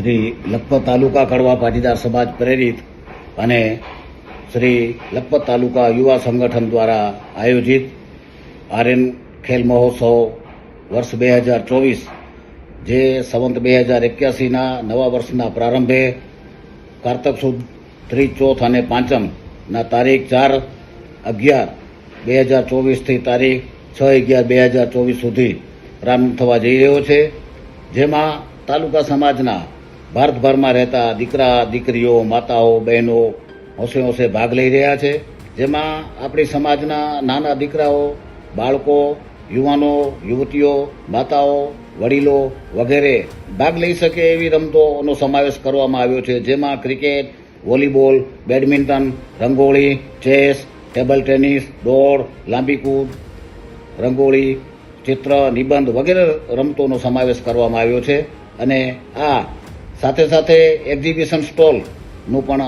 શ્રી લખપત તાલુકા કડવા પાટીદાર સમાજ પ્રેરિત અને શ્રી લખપત તાલુકા યુવા સંગઠન દ્વારા આયોજિત આર્યન ખેલ મહોત્સવ વર્ષ બે હજાર ચોવીસ, જે સંવંત બે હજાર એક્યાસીના નવા વર્ષના પ્રારંભે કારતક સુદ ત્રીજ ચોથ અને પાંચમના તારીખ ચાર અગિયાર બે હજાર ચોવીસથી તારીખ છ અગિયાર બે હજાર ચોવીસ સુધી પ્રારંભ થવા જઈ રહ્યો છે. જેમાં તાલુકા સમાજના ભારતભરમાં રહેતા દીકરા, દીકરીઓ, માતાઓ, બહેનો હોંશે હોંશે ભાગ લઈ રહ્યા છે. જેમાં આપણી સમાજના નાના દીકરાઓ, બાળકો, યુવાનો, યુવતીઓ, માતાઓ, વડીલો વગેરે ભાગ લઈ શકે એવી રમતોનો સમાવેશ કરવામાં આવ્યો છે. જેમાં cricket, volleyball, badminton, rangoli, chess, table tennis, દોડ લાંબી કૂદ રંગોળી, ચિત્ર, નિબંધ વગેરે રમતોનો સમાવેશ કરવામાં આવ્યો છે. અને આ સાથે સાથે એક્ઝિબિશન સ્ટોલનું પણ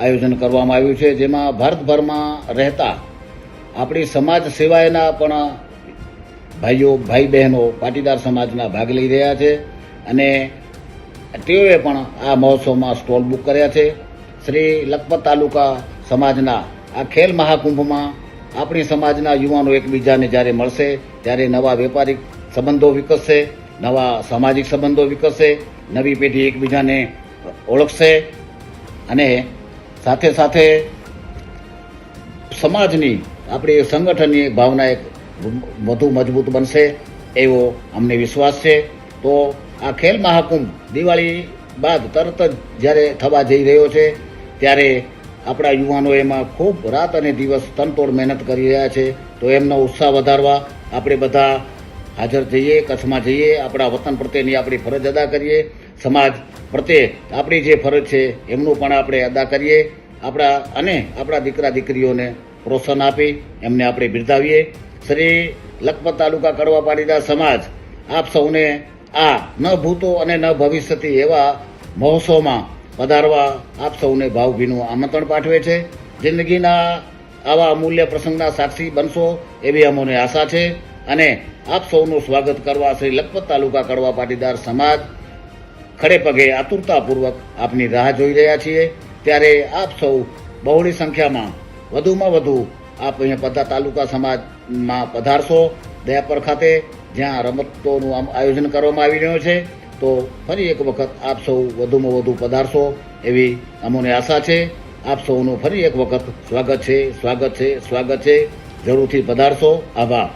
આયોજન કરવામાં આવ્યું છે, જેમાં ભારતભરમાં રહેતા આપણી સમાજ સિવાયના પણ ભાઈઓ ભાઈ બહેનો પાટીદાર સમાજના ભાગ લઈ રહ્યા છે અને તેઓએ પણ આ મહોત્સવમાં સ્ટોલ બુક કર્યા છે. શ્રી લખપત તાલુકા સમાજના આ ખેલ મહાકુંભમાં આપણી સમાજના યુવાનો એકબીજાને જ્યારે મળશે, ત્યારે નવા વેપારિક સંબંધો વિકસશે, નવા સામાજિક સંબંધો વિકસશે નવી પેઢી એકબીજાને ઓળખશે અને સાથે સાથે સમાજની, આપણી સંગઠનની ભાવના એક વધુ મજબૂત બનશે એવો અમને વિશ્વાસ છે. તો આ ખેલ મહાકુંભ દિવાળી બાદ તરત જ જ્યારે થવા જઈ રહ્યો છે, ત્યારે આપણા યુવાનો એમાં ખૂબ રાત અને દિવસ તનતોડ મહેનત કરી રહ્યા છે. તો એમનો ઉત્સાહ વધારવા આપણે બધા હાજર થઈએ, કચ્છમાં જઈએ, આપણા વતન પ્રત્યેની આપણી ફરજ અદા કરીએ, સમાજ પ્રત્યે આપણી જે ફરજ છે એમનું પણ આપણે અદા કરીએ, આપણા અને આપણા દીકરા દીકરીઓને પ્રોત્સાહન આપી એમને આપણે બિરદાવીએ. શ્રી લખપત તાલુકા કડવા પાટીદાર સમાજ આપ સૌને આ ન ભૂતો અને ન ભવિષ્યથી એવા મહોત્સવમાં પધારવા આપ સૌને ભાવભીનું આમંત્રણ પાઠવે છે. જિંદગીના આવા અમૂલ્ય પ્રસંગના સાક્ષી બનશો એવી અમોને આશા છે અને આપ સૌનું સ્વાગત કરવા શ્રી લખપત તાલુકા કડવા પાટીદાર સમાજ ખડે પગે આતુરતાપૂર્વક આપની રાહ જોઈ રહ્યા છીએ. ત્યારે આપ સૌ બહોળી સંખ્યામાં વધુમાં વધુ આપ અહીંયા બધા તાલુકા સમાજમાં પધારશો. દયાપર ખાતે જ્યાં રમતોનું આમ આયોજન કરવામાં આવી રહ્યું છે, તો ફરી એક વખત આપ સૌ વધુમાં વધુ પધારશો એવી અમોને આશા છે. આપ સૌનું ફરી એક વખત સ્વાગત છે સ્વાગત છે સ્વાગત છે. જરૂરથી પધારશો. આભાર.